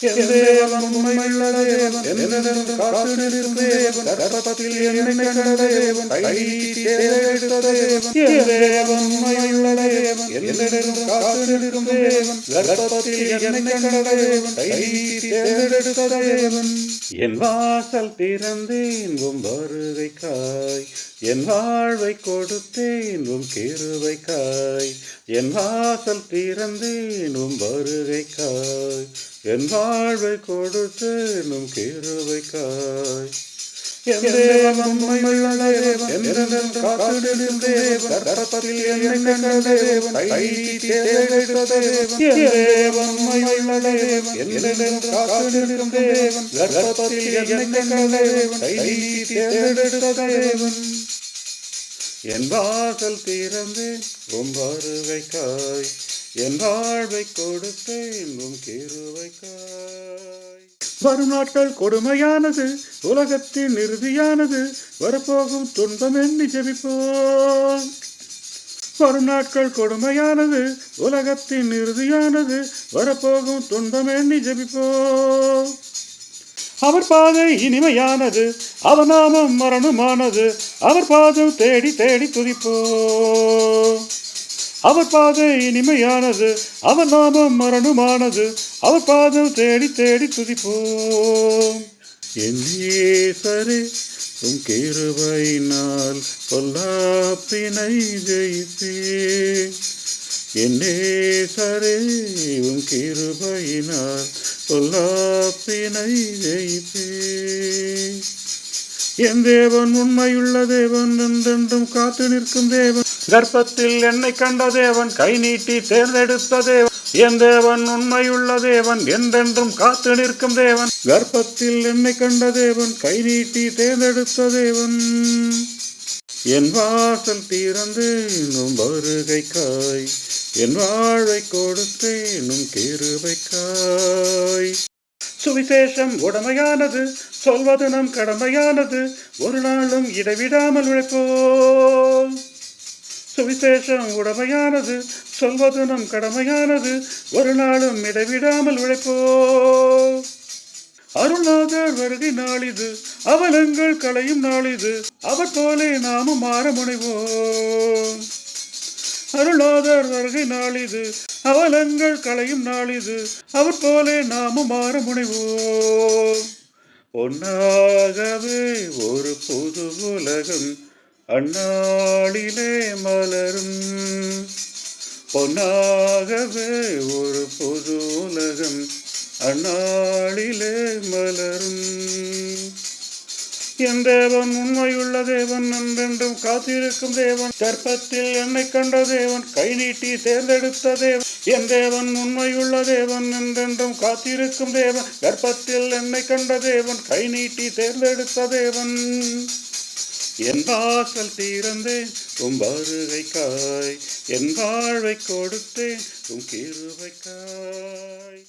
கர்ப்பத்தில் என்னை கண்ட என் வாசல் திறந்தேன் உம் வருகைக்காய். என் வாழ்வை கொடுத்தேன் உம் கிருபைக்காய். என் வாசல் திறந்தேன் உம் வருகைக்காய். என் வாழ்வை கொடுத்தேன் உம் கிருபைக்காய். என் தேவன். என் என் வாசல் திறந்தேன் உம் வருவைக்காய் என் வாழ்வை கொடுத்தேன் உம் கிருவைக்காய். வரும் நாட்கள் கொடுமையானது உலகத்தின் இறுதியானது. வரப்போகும் துன்பம் எண்ணி ஜெபிப்போம். வரும் நாட்கள் கொடுமையானது உலகத்தின் இறுதியானது. வரப்போகும் துன்பம் எண்ணி ஜெபிப்போம். அவர் பாதை இனிமையானது அவர் நாமம் மரணமானது அவர் பாதம் தேடி தேடி துதிப்போம். அவர் பாதை இனிமையானது அவர் நாமம் மரணமானது அவர் பாதம் தேடி தேடி துதிப்போம். என் சரே உம் கிருபையினால் பொல்லாப்பினை ஜெயிப்பே என்னே சரே உம் கிருபையினால் பொல்லாப்பினை ஜெயிப்பேன் என் தேவன் உண்மையுள்ள தேவன் என்றென்றும் காத்து நிற்கும் தேவன். கர்ப்பத்தில் என்னை கண்ட தேவன் கை நீட்டி தேர்ந்தெடுத்த தேவன். என் தேவன் உண்மையுள்ள தேவன் என்றென்றும் காத்து நிற்கும் தேவன். கர்ப்பத்தில் என்னை கண்ட தேவன் கை நீட்டி தேர்ந்தெடுத்த தேவன். என் வாசல் திறந்தேனும் வருகைக்காய் என் வாழை கொடுத்தேனும் கிருபைக்காய். சுவிசேஷம் உடமையானது சொல்வது நம் கடமையானது ஒரு நாளும் இடைவிடாமல் உழைப்போம். சுவிசேஷம் உடமையானது சொல்வது நம் கடமையானது ஒரு நாளும் இடைவிடாமல் உழைப்போம். அருள்நாதர் வருகை நாளிது அவலங்கள் களையும் நாளிது அவர் போலே நாமும் மாற முனைவோம். அருளாதர் வருகை நாளிது அவலங்கள் களையும் நாளிது அவர் போலே நாமும் மாற முனைவோம். ஒன்னாகவே ஒரு புது உலகம் அந்நாளிலே மலரும். பொன்னாகவே ஒரு புது உலகம் அந்நாளிலே மலரும். என் தேவன் உண்மையுள்ள தேவன் நன்றென்றும் காத்திருக்கும் தேவன். கற்பத்தில் என்னை கண்ட தேவன் கை நீட்டி தேர்ந்தெடுத்த தேவன். என் தேவன் உண்மையுள்ள தேவன் என்றென்றும் காத்திருக்கும் தேவன். கர்ப்பத்தில் என்னை கண்ட தேவன் கை நீட்டி தேர்ந்தெடுத்த தேவன். என் வாசல் தீரந்தேன் உம் வருகைக்காய். என் வாழ்வை கொடுத்தேன் உம் கிருபைக்காய்.